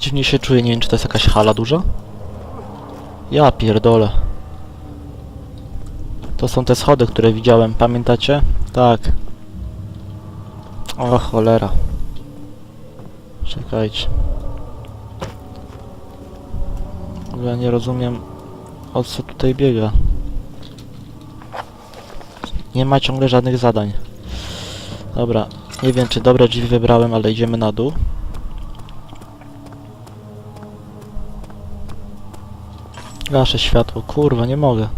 Dziwnie się czuję, nie wiem czy to jest jakaś hala duża? Ja pierdolę. To są te schody, które widziałem, pamiętacie? Tak. O cholera. Czekajcie. Ogóle nie rozumiem o co tutaj biega. Nie ma ciągle żadnych zadań. Dobra, nie wiem czy dobre drzwi wybrałem, ale idziemy na dół. Gaszę światło, kurwa, nie mogę.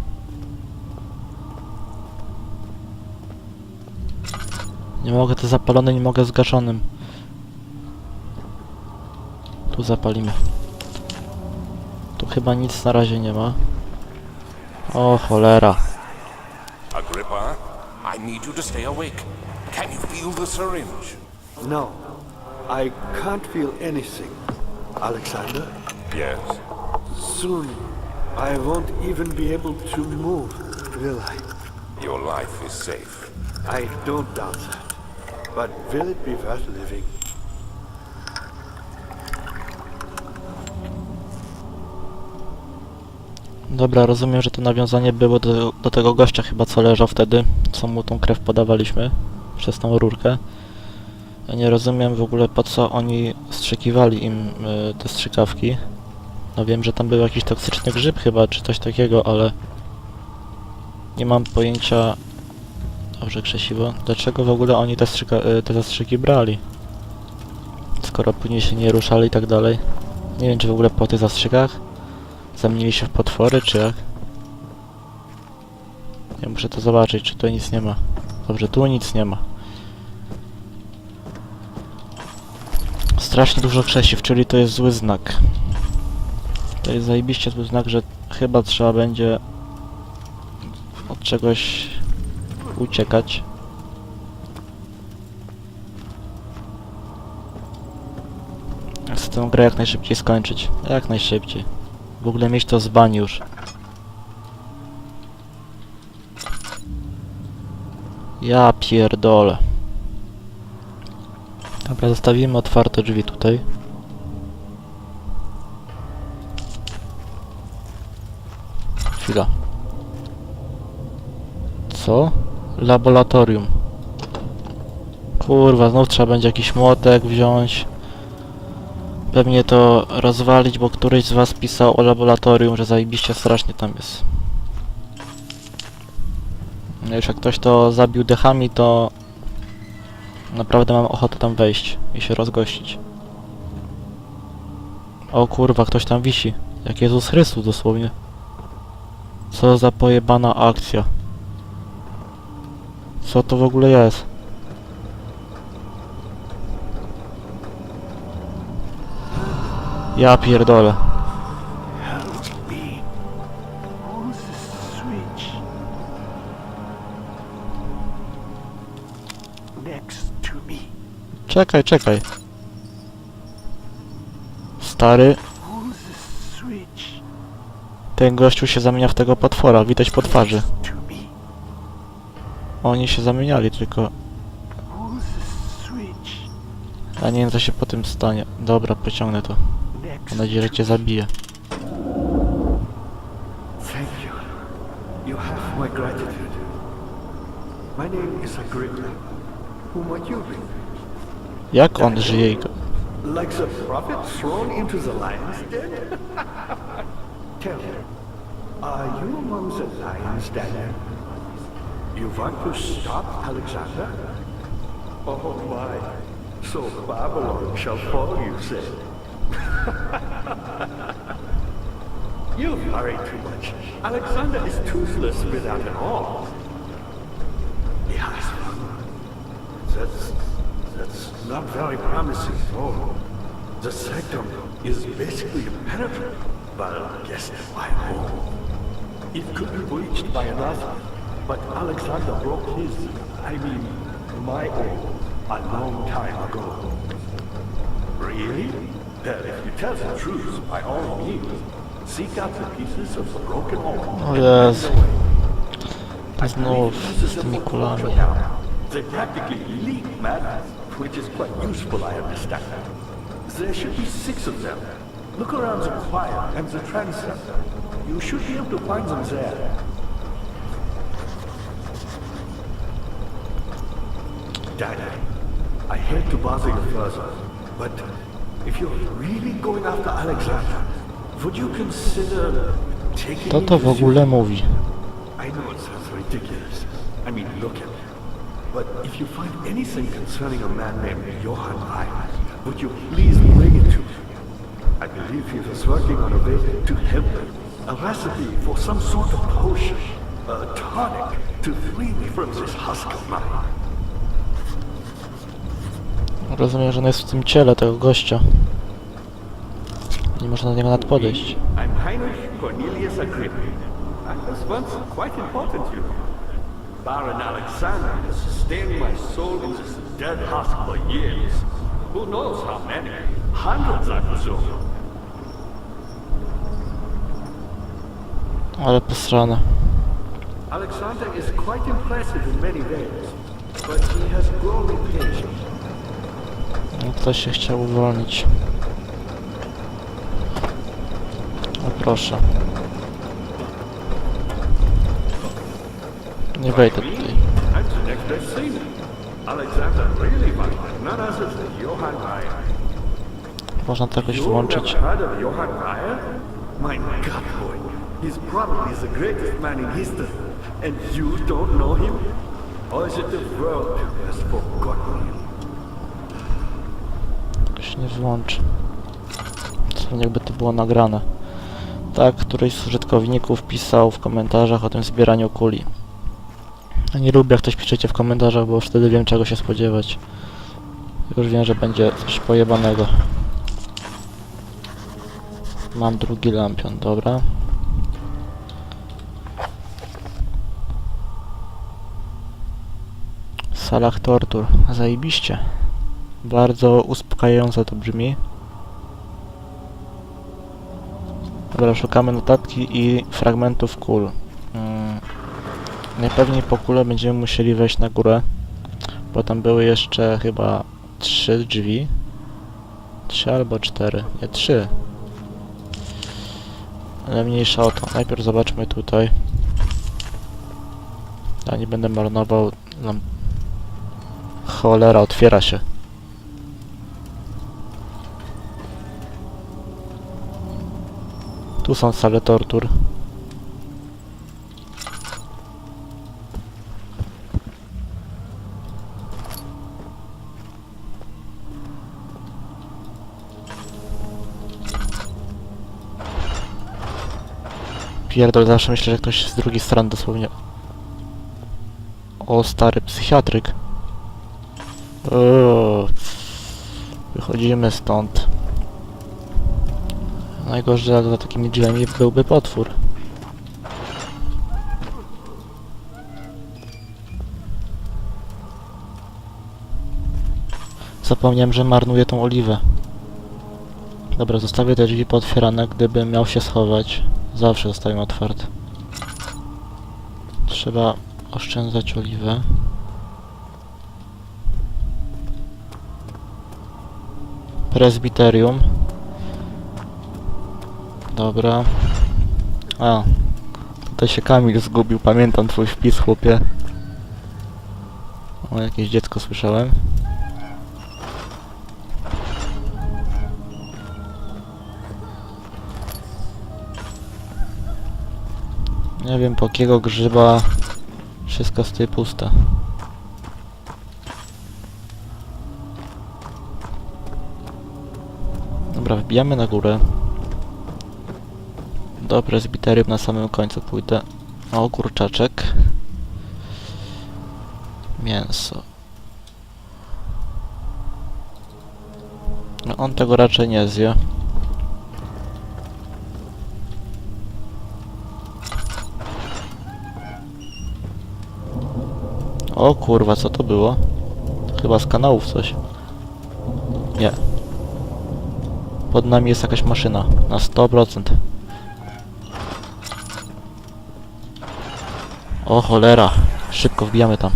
Nie mogę to zapalone, nie mogę zgaszonym. Tu zapalimy. Tu chyba nic na razie nie ma. O cholera. Agrippa, I need you to stay awake. Can you feel the syringe? No, I can't feel anything. Alexander, Yes. soon I won't even be able to move, will I? Your life is safe. I don't doubt that. But will it be worth living? Dobra, rozumiem, że to nawiązanie było do, do tego gościa chyba, co leżał wtedy, co mu tą krew podawaliśmy przez tą rurkę. Ja nie rozumiem w ogóle po co oni strzykiwali im y, te strzykawki. No wiem, że tam był jakiś toksyczny grzyb chyba, czy coś takiego, ale nie mam pojęcia... Dobrze, krzesiwo. Dlaczego w ogóle oni te, strzyka, y, te zastrzyki brali? Skoro później się nie ruszali i tak dalej. Nie wiem, czy w ogóle po tych zastrzykach Zamienili się w potwory, czy jak? Ja muszę to zobaczyć, czy tu nic nie ma. Dobrze, tu nic nie ma. Strasznie dużo krzesiw, czyli to jest zły znak. To jest zajebiście zły znak, że chyba trzeba będzie od czegoś uciekać. Chcę tę grę jak najszybciej skończyć. Jak najszybciej. W ogóle mieć to z już. Ja pierdolę. Dobra, zostawimy otwarte drzwi tutaj. Chwila. Co? Laboratorium. Kurwa, znów trzeba będzie jakiś młotek wziąć. Pewnie to rozwalić, bo któryś z was pisał o laboratorium, że zajebiście strasznie tam jest. No Już jak ktoś to zabił dechami, to naprawdę mam ochotę tam wejść i się rozgościć. O kurwa, ktoś tam wisi. Jak Jezus Chrystus dosłownie. Co za pojebana akcja. Co to w ogóle jest? Ja pierdolę. Czekaj, czekaj. Stary? Ten gościu się zamienia w tego potwora, widać po twarzy. Oni się zamieniali tylko. A nie wiem co się po tym stanie. Dobra, pociągnę to. Mam nadzieję, że cię zabije. Jak on żyje. Like the prophet thrown into the lion's den? Tell me, are you among the lions, Daniel? You want to stop Alexander? Oh my, so Babylon shall fall, you said. you worry too much. Alexander is toothless without an arm. Yes, that's, that's not very promising all. The sanctum is basically impenetrable, but I guess my home. It could be breached by another, but Alexander broke his, I mean, my own, a long time ago. Really? Well, if you tell the truth, by all means, seek out the pieces of the broken home. O Jezu. Znów z tymi. They practically leak matter, which is quite useful, I understand. There should be six of them. Look around the choir and the transept. You should be able to find them there. Daddy, I hate to bother you further, but if you're really going after Alexander, would you consider taking Kto to w ogóle mówi? I know it sounds ridiculous. I mean, look at me. But if you find anything concerning a man named Johann Reich, would you please I believe he was working on a way to help me. A recipe for some sort of potion, a tonic to free me from this husk of mine. Rozumiem, że on jest w tym ciele tego gościa. Nie można do niego nawet podejść. I'm Heinrich Cornelius Agrippa. I was once quite important, you know. Baron Alexander has sustained my soul in this dead husk for years. Who knows how many? Hundreds, I presume. Ale posrane. Alexander is quite impressive in many ways, but he has grown impatient. No, Ktoś się chciał uwolnić. O proszę. Nie wejdę tutaj. Można to jakoś włączyć. My God, boy. He's probably the greatest man in history. And you don't know him? Or is it the world has forgotten him? Jakoś nie włączy. Co jakby to było nagrane. Tak, któryś z użytkowników pisał w komentarzach o tym zbieraniu kuli. Nie lubię jak ktoś piszecie w komentarzach, bo wtedy wiem czego się spodziewać. Już wiem, że będzie coś pojebanego. Mam drugi lampion, dobra. W salach tortur, zajebiście. Bardzo uspokajająco to brzmi. Dobra, szukamy notatki i fragmentów kul. Mm. Najpewniej po kulę będziemy musieli wejść na górę, bo tam były jeszcze chyba trzy drzwi. Trzy albo cztery. Nie, trzy. Ale mniejsza o to. Najpierw zobaczmy tutaj. Ja nie będę marnował. Cholera, otwiera się. Tu są sale tortur. Pierdol, zawsze myślę, że ktoś z drugiej strony dosłownie. O, stary psychiatryk. Eee, wychodzimy stąd. Najgorzej za takimi drzwiami byłby potwór. Zapomniałem, że marnuję tą oliwę. Dobra, zostawię te drzwi pootwierane, gdybym miał się schować. Zawsze zostawiam otwarte. Trzeba oszczędzać oliwę. Prezbiterium. Dobra. A. Tutaj się Kamil zgubił, pamiętam twój wpis, chłopie. O, jakieś dziecko słyszałem. Nie wiem po jakiego grzyba wszystko jest tutaj puste. Dobra, wbijamy na górę. Do prezbiterium na samym końcu pójdę. O, kurczaczek. Mięso. No on tego raczej nie zje. O kurwa, co to było? Chyba z kanałów coś. Nie. Pod nami jest jakaś maszyna. Na 100%. O cholera. Szybko wbijamy tam.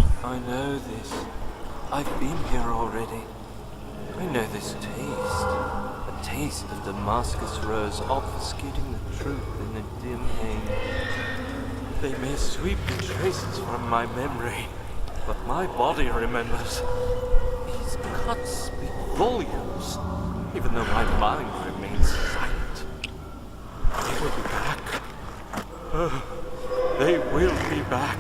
Damascus rose obfuscating the truth in a dim haze. They may sweep the traces from my memory, but my body remembers. These cuts speak volumes, even though my mind remains silent. They will be back. Oh, they will be back.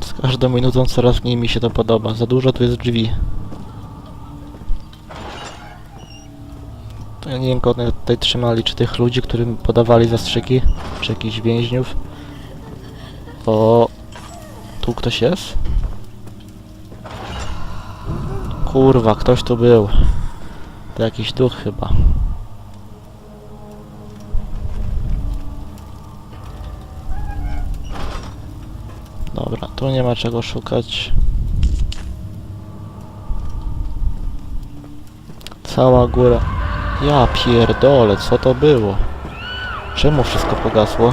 Z każdą minutą coraz mniej mi się to podoba. Za dużo tu jest drzwi. Nie wiem, kogo tutaj trzymali. Czy tych ludzi, którym podawali zastrzyki? Czy jakichś więźniów? O... Tu ktoś jest? Kurwa, ktoś tu był. To jakiś duch chyba. Dobra, tu nie ma czego szukać. Cała góra. Ja pierdolę, co to było? Czemu wszystko pogasło?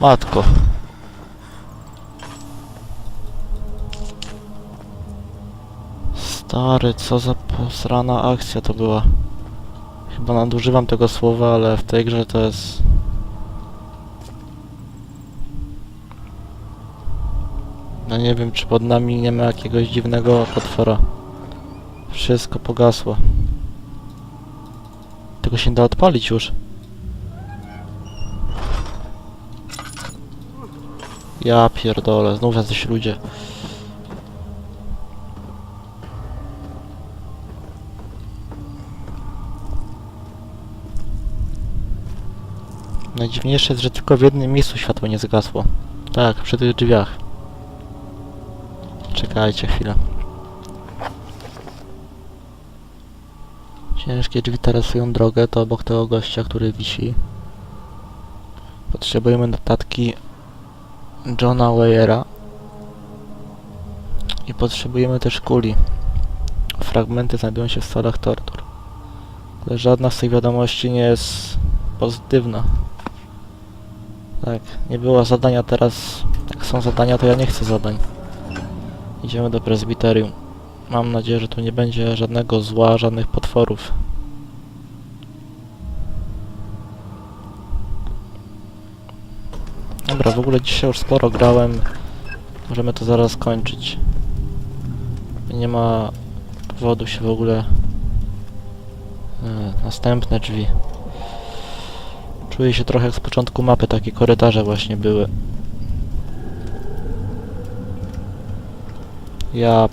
Matko. Stary, co za posrana akcja to była. Chyba nadużywam tego słowa, ale w tej grze to jest... No nie wiem, czy pod nami nie ma jakiegoś dziwnego potwora. Wszystko pogasło. Tego się da odpalić już. Ja pierdolę, znów jacyś ludzie. Najdziwniejsze jest, że tylko w jednym miejscu światło nie zgasło. Tak, przy tych drzwiach. Czekajcie chwilę. Ciężkie drzwi tarysują drogę, to obok tego gościa, który wisi. Potrzebujemy notatki Johna Wayera. I potrzebujemy też kuli. Fragmenty znajdują się w salach tortur. Ale żadna z tych wiadomości nie jest pozytywna. Tak, nie było zadania teraz. Jak są zadania, to ja nie chcę zadań. Idziemy do prezbiterium. Mam nadzieję, że tu nie będzie żadnego zła, żadnych potworów. Dobra, w ogóle dzisiaj już sporo grałem. Możemy to zaraz kończyć. Nie ma powodu się w ogóle... E, następne drzwi. Czuję się trochę jak z początku mapy, takie korytarze właśnie były. Ja...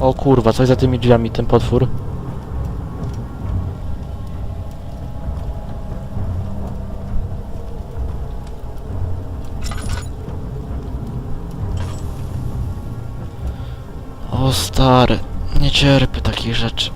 O kurwa, coś za tymi drzwiami, ten potwór. O stary, nie cierpię takich rzeczy.